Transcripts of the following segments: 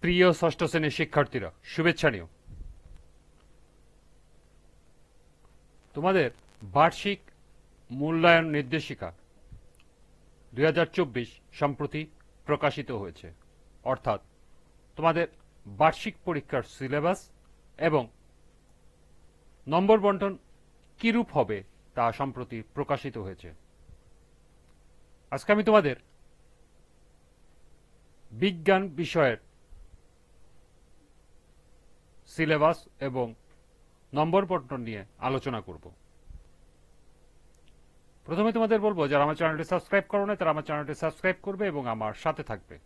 প্রিয় ষষ্ঠ শ্রেণির শিক্ষার্থীরা, শুভেচ্ছা নিও। তোমাদের বার্ষিক মূল্যায়ন নির্দেশিকা দুই সম্প্রতি প্রকাশিত হয়েছে। অর্থাৎ তোমাদের বার্ষিক পরীক্ষার সিলেবাস এবং নম্বর বন্টন কিরূপ হবে তা সম্প্রতি প্রকাশিত হয়েছে। আজকে আমি তোমাদের বিজ্ঞান বিষয়ের সিলেবাস এবং নম্বর বন্টন নিয়ে আলোচনা করব। প্রথমে তোমাদের বলব, যারা আমার চ্যানেলটি সাবস্ক্রাইব করো না তারা আমার চ্যানেলটি সাবস্ক্রাইব করবে এবং আমার সাথে থাকবে।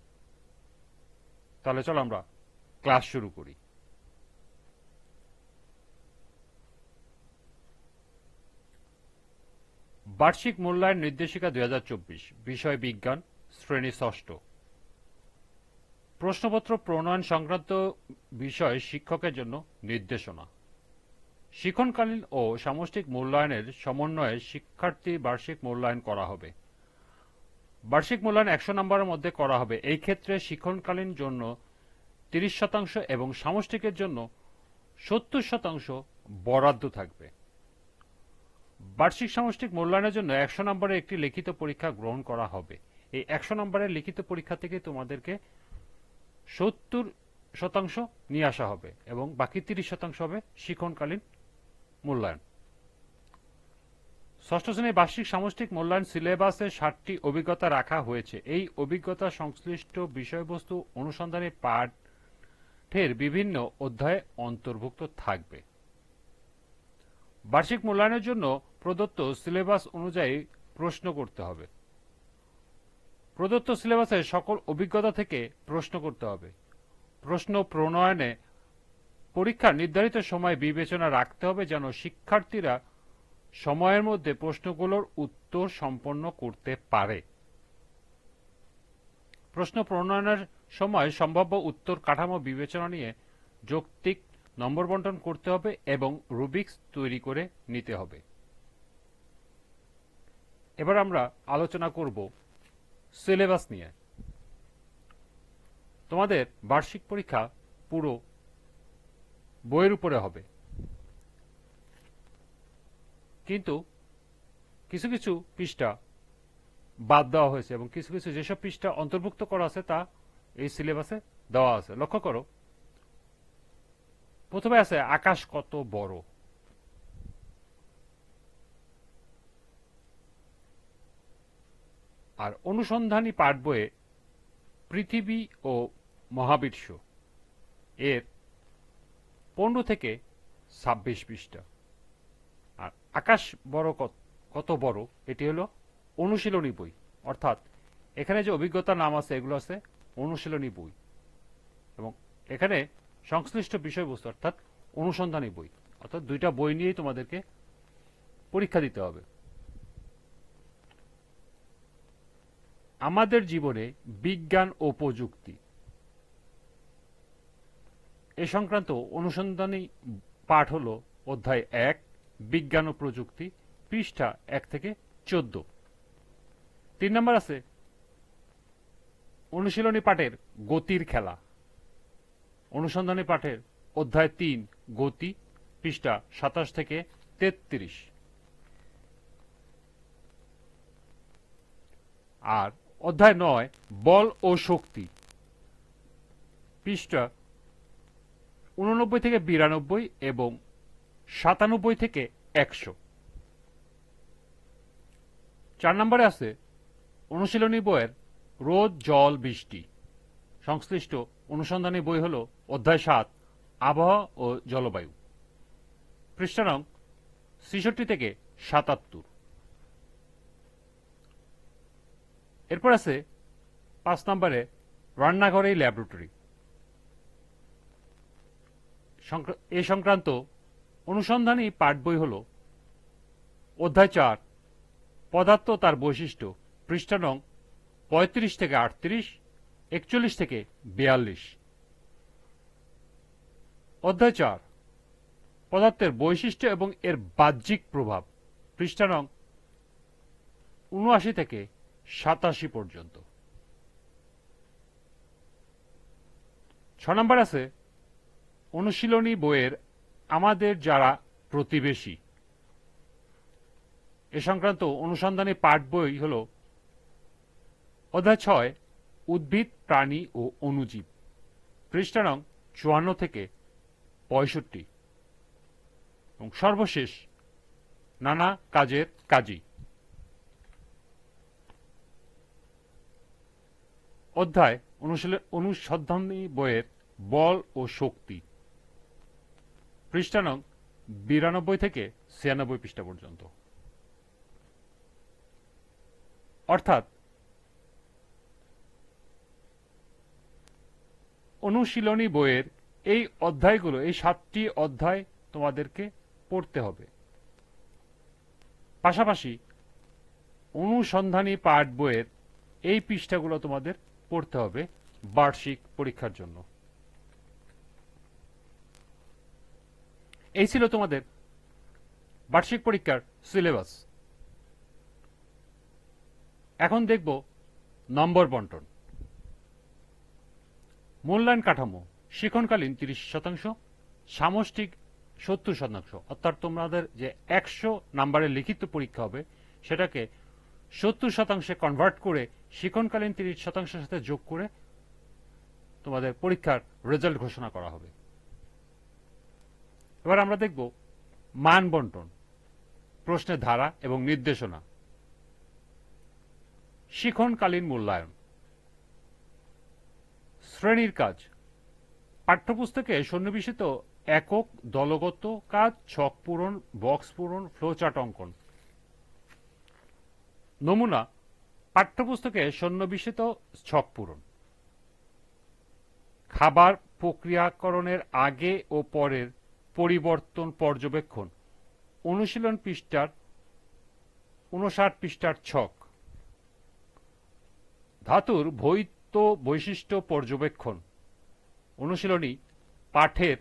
তাহলে চলো আমরা ক্লাস শুরু করি। বার্ষিক মূল্যায়ন নির্দেশিকা দুই হাজার চব্বিশ, বিষয় বিজ্ঞান, শ্রেণি ষষ্ঠ। প্রশ্নপত্র প্রণয়ন সংক্রান্ত বিষয় শিক্ষকের জন্য নির্দেশনা। শিক্ষণকালীন ও সামষ্টিক মূল্যায়নের সমন্বয়ে শিক্ষার্থী বার্ষিক মূল্যায়ন করা হবে। বার্ষিক মূল্যায়ন একশো নম্বরের মধ্যে করা হবে। এই ক্ষেত্রে শিক্ষণকালীন জন্য তিরিশ শতাংশ এবং সামষ্টিকের জন্য সত্তর শতাংশ বরাদ্দ থাকবে। বার্ষিক সামষ্টিক মূল্যায়নের জন্য একশো নম্বরের একটি লিখিত পরীক্ষা গ্রহণ করা হবে। এই একশো নম্বরের লিখিত পরীক্ষা থেকে তোমাদেরকে সত্তর শতাংশ নিয়ে আসা হবে এবং বাকি তিরিশ শতাংশ হবে শিক্ষণকালীন মূল্যায়ন। ষষ্ঠ শ্রেণির বার্ষিক সামষ্টিক মূল্যায়ন সিলেবাসে ষাটটি অভিজ্ঞতা রাখা হয়েছে। এই অভিজ্ঞতা সংশ্লিষ্ট বিষয়বস্তু অনুসন্ধানী পাঠের বিভিন্ন অধ্যায়ে অন্তর্ভুক্ত থাকবে। বার্ষিক মূল্যায়নের জন্য প্রদত্ত সিলেবাস অনুযায়ী প্রশ্ন করতে হবে। প্রদত্ত সিলেবাসের সকল অভিজ্ঞতা থেকে প্রশ্ন করতে হবে। প্রশ্ন প্রণয়নে পরীক্ষার নির্ধারিত সময় বিবেচনা রাখতে হবে যেন শিক্ষার্থীরা সময়ের মধ্যে প্রশ্নগুলোর উত্তর সম্পন্ন করতে পারে। প্রশ্ন প্রণয়নের সময় সম্ভাব্য উত্তর কাঠামো বিবেচনা নিয়ে যৌক্তিক নম্বর বন্টন করতে হবে এবং রুবিক্স তৈরি করে নিতে হবে। এবার আমরা আলোচনা করব সিলেবাস নিয়ে। তোমাদের বার্ষিক পরীক্ষা পুরো বইয়ের উপরে হবে। কিন্তু কিছু কিছু পৃষ্ঠা বাদ দেওয়া হয়েছে এবং কিছু কিছু যেসব পৃষ্ঠা অন্তর্ভুক্ত করা আছে তা এই সিলেবাসে দেওয়া আছে। লক্ষ্য করো, প্রথমে আছে আকাশ কত বড়। আর অনুসন্ধানী পাঠ বইয়ে পৃথিবী ও মহাবিশ্ব এর পনেরো থেকে ছাব্বিশ পৃষ্ঠা। আর আকাশ বড় কত বড়, এটি হলো অনুশীলনী বই। অর্থাৎ এখানে যে অভিজ্ঞতার নাম আছে, এগুলো আছে অনুশীলনী বই। এবং এখানে সংশ্লিষ্ট বিষয়বস্তু, অর্থাৎ অনুসন্ধানী বই। অর্থাৎ দুইটা বই নিয়েই তোমাদেরকে পরীক্ষা দিতে হবে। আমাদের জীবনে বিজ্ঞান ও প্রযুক্তি এ সংক্রান্ত অনুসন্ধানী পাঠ হল অধ্যায় এক, বিজ্ঞান ও প্রযুক্তি, পৃষ্ঠা এক থেকে চোদ্দ। তিন নম্বর আছে, অনুশীলনী পাঠের গতির খেলা। অনুসন্ধানী পাঠের অধ্যায় তিন, গতি, পৃষ্ঠা সাতাশ থেকে তেত্রিশ। আর অধ্যায় নয়, বল ও শক্তি, পৃষ্ঠা উননব্বই থেকে বিরানব্বই এবং সাতানব্বই থেকে একশো। চার নম্বরে আছে, অনুশীলনী বইয়ের রোদ, জল, বৃষ্টি। সংশ্লিষ্ট অনুসন্ধানী বই হল অধ্যায় সাত, আবহাওয়া ও জলবায়ু। পৃষ্ঠা নং ছেষট্টি থেকে সাতাত্তর। এরপর আছে পাঁচ নম্বরে রান্নাঘরেই ল্যাবরেটরি। এ সংক্রান্ত অনুসন্ধানী পাঠ বই হল অধ্যায় চার, পদার্থ তার বৈশিষ্ট্য, পৃষ্ঠা নং পঁয়ত্রিশ থেকে আটত্রিশ, একচল্লিশ থেকে বিয়াল্লিশ। অধ্যায় চার, পদার্থের বৈশিষ্ট্য এবং এর বাহ্যিক প্রভাব, পৃষ্ঠা নং উনআশি থেকে সাতাশি পর্যন্ত। ছ নম্বর আছে অনুশীলনী বইয়ের আমাদের যারা প্রতিবেশী, এ সংক্রান্ত অনুসন্ধানী পাঠ বই হল অধ্যায় ছয়, উদ্ভিদ, প্রাণী ও অণুজীব, পৃষ্ঠা নং চুয়ান্ন থেকে পঁয়ষট্টি। এবং সর্বশেষ নানা কাজের কাজী। অধ্যায় অনুশীলন অনুসন্ধানী বইয়ের বল ও শক্তি। পৃষ্ঠা নং বিরানব্বই থেকে ছিয়ানব্বই পৃষ্ঠা পর্যন্ত। অর্থাৎ অনুশীলনী বইয়ের এই অধ্যায়গুলো, এই সাতটি অধ্যায় তোমাদেরকে পড়তে হবে। পাশাপাশি অনুসন্ধানী পাঠ বইয়ের এই পৃষ্ঠাগুলো তোমাদের পড়তে হবে বার্ষিক পরীক্ষার জন্য। এই ছিল তোমাদের বার্ষিক পরীক্ষার সিলেবাস। এখন দেখব নম্বর বন্টন। মূল্যায়ন কাঠামো শিখনকালীন তিরিশ শতাংশ, সামষ্টিক সত্তর শতাংশ। অর্থাৎ তোমাদের যে একশো নাম্বারের লিখিত পরীক্ষা হবে, সেটাকে সত্তর শতাংশে কনভার্ট করে শিখনকালীন তিরিশ শতাংশের সাথে যোগ করে তোমাদের পরীক্ষার রেজাল্ট ঘোষণা করা হবে। এবার আমরা দেখব মান বন্টন, প্রশ্নের ধারা এবং নির্দেশনা। শিখনকালীন মূল্যায়ন। শ্রেণির কাজ। পাঠ্যপুস্তকে সন্নিবেশিত একক দলগত কাজ, ছক পূরণ, বক্স পূরণ, ফ্লোচার্ট অঙ্কন। নমুনা, পাঠ্যপুস্তকে সন্নিবেশিত ছক পূরণ। খাবার প্রক্রিয়াকরণের আগে ও পরের পরিবর্তন পর্যবেক্ষণ। অনুশীলন পৃষ্ঠার উনষাট পৃষ্ঠার ছক। ধাতুর ভৌত বৈশিষ্ট্য পর্যবেক্ষণ। অনুশীলনী পাঠের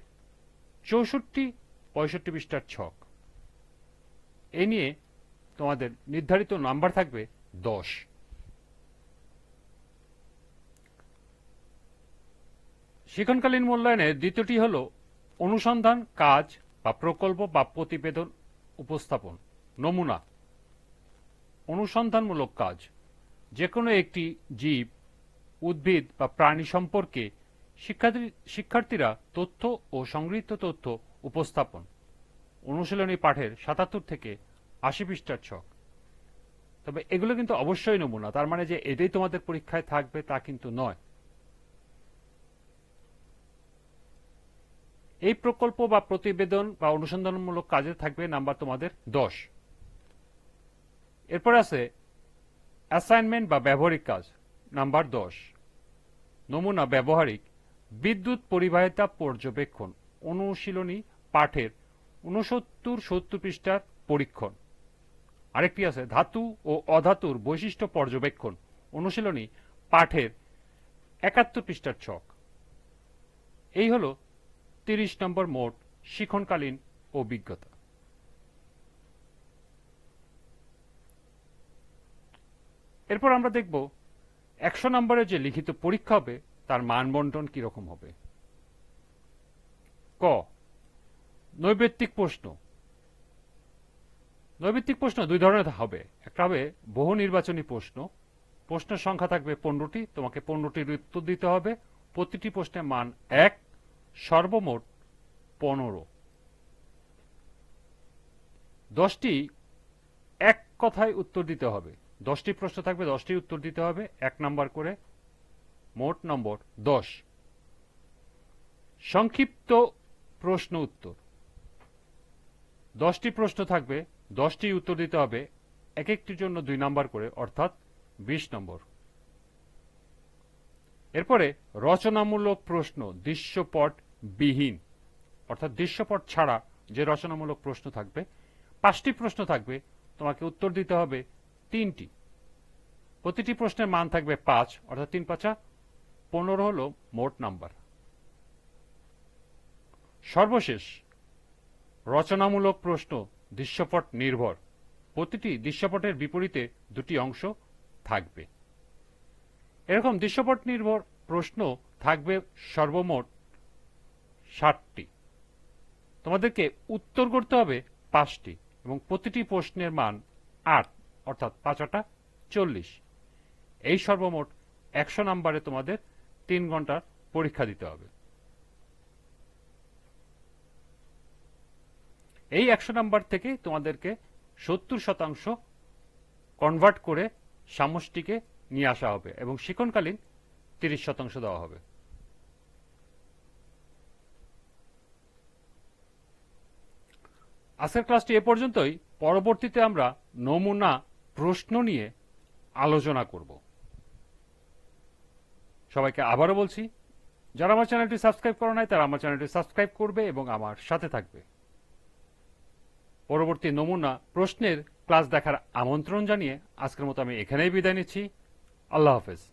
চৌষট্টি, পঁয়ষট্টি পৃষ্ঠার ছক। এ নিয়ে তোমাদের নির্ধারিত নাম্বার থাকবে দশ। শিক্ষণকালীন মূল্যায়নের দ্বিতীয়টি হল অনুসন্ধান, কাজ বা প্রকল্প বা প্রতিবেদন, উপস্থাপন, নমুনা, অনুসন্ধানমূলক কাজ। যে কোনো একটি জীব, উদ্ভিদ বা প্রাণী সম্পর্কে শিক্ষার্থী শিক্ষার্থীরা তথ্য ও সংগৃহীত তথ্য উপস্থাপন। অনুশীলনী পাঠের সাতাত্তর থেকে আশি পৃষ্ঠার ছক। তবে এগুলো কিন্তু অবশ্যই নমুনা। তার মানে যে এটাই তোমাদের পরীক্ষায় থাকবে তা কিন্তু নয়। এই প্রকল্প বা প্রতিবেদন বা অনুসন্ধানমূলক কাজে থাকবে নাম্বার তোমাদের দশ। এরপর আছে অ্যাসাইনমেন্ট বা ব্যবহারিক কাজ, নাম্বার দশ। নমুনা ব্যবহারিক, বিদ্যুৎ পরিবাহিতা পর্যবেক্ষণ, অনুশীলনী, পাঠের উনসত্তর সত্তর পৃষ্ঠার পরীক্ষণ। আরেকটি আছে, ধাতু ও অধাতুর বৈশিষ্ট্য পর্যবেক্ষণ, অনুশীলনী, পাঠের একাত্তর পৃষ্ঠার ছক। এই হল তিরিশ নম্বর মোট শিখনকালীন অভিজ্ঞতা। এরপর আমরা দেখব একশো নম্বরের যে লিখিত পরীক্ষা হবে, তার মানবন্টন কীরকম হবে। ক, নৈবেত্তিক প্রশ্ন। নৈবেত্তিক প্রশ্ন দুই ধরনের হবে। একটা হবে বহু নির্বাচনী প্রশ্ন। প্রশ্নের সংখ্যা থাকবে পনেরোটি, তোমাকে পনেরোটির উত্তর দিতে হবে। প্রতিটি প্রশ্নের মান এক সর্বমোট পনেরো। দশটি এক কথায় উত্তর দিতে হবে। দশটি প্রশ্ন থাকবে, দশটি উত্তর দিতে হবে, এক নাম্বার করে। মোট নম্বর দশ। সংক্ষিপ্ত প্রশ্ন উত্তর। দশটি প্রশ্ন থাকবে, দশটি উত্তর দিতে হবে, এক একটির জন্য দুই নাম্বার করে, অর্থাৎ বিশ নম্বর। এরপরে রচনামূলক প্রশ্ন, দৃশ্যপট বিহীন। অর্থাৎ দৃশ্যপট ছাড়া যে রচনামূলক প্রশ্ন থাকবে, পাঁচটি প্রশ্ন থাকবে, তোমাকে উত্তর দিতে হবে তিনটি। প্রতিটি প্রশ্নের মান থাকবে পাঁচ, অর্থাৎ তিন পাঁচা পনেরো হল মোট নাম্বার। সর্বশেষ, রচনামূলক প্রশ্ন, দৃশ্যপট নির্ভর। প্রতিটি দৃশ্যপটের বিপরীতে দুটি অংশ থাকবে। এরকম দৃশ্যপট নির্ভর প্রশ্ন থাকবে সর্বমোট ষাটটি। তোমাদেরকে উত্তর করতে হবে পাঁচটি এবং প্রতিটি প্রশ্নের মান আট, অর্থাৎ পাঁচটা চল্লিশ। এই সর্বমোট একশো নাম্বারে তোমাদের তিন ঘণ্টার পরীক্ষা দিতে হবে। এই একশো নাম্বার থেকে তোমাদেরকে সত্তর শতাংশ কনভার্ট করে সামষ্টিকে নিয়ে আসা হবে এবং শিক্ষণকালীন তিরিশ শতাংশ দেওয়া হবে। আজকের ক্লাসটি এ পর্যন্তই। পরবর্তীতে আমরা নমুনা, প্রশ্ন নিয়ে আলোচনা করব। সবাইকে আবারও বলছি, যারা আমার চ্যানেলটি সাবস্ক্রাইব করে নাই, তারা আমার চ্যানেলটি সাবস্ক্রাইব করবে এবং আমার সাথে থাকবে। পরবর্তী নমুনা, প্রশ্নের ক্লাস দেখার আমন্ত্রণ জানিয়ে আজকের মতো আমি এখানেই বিদায় নিচ্ছি। اللہ حافظ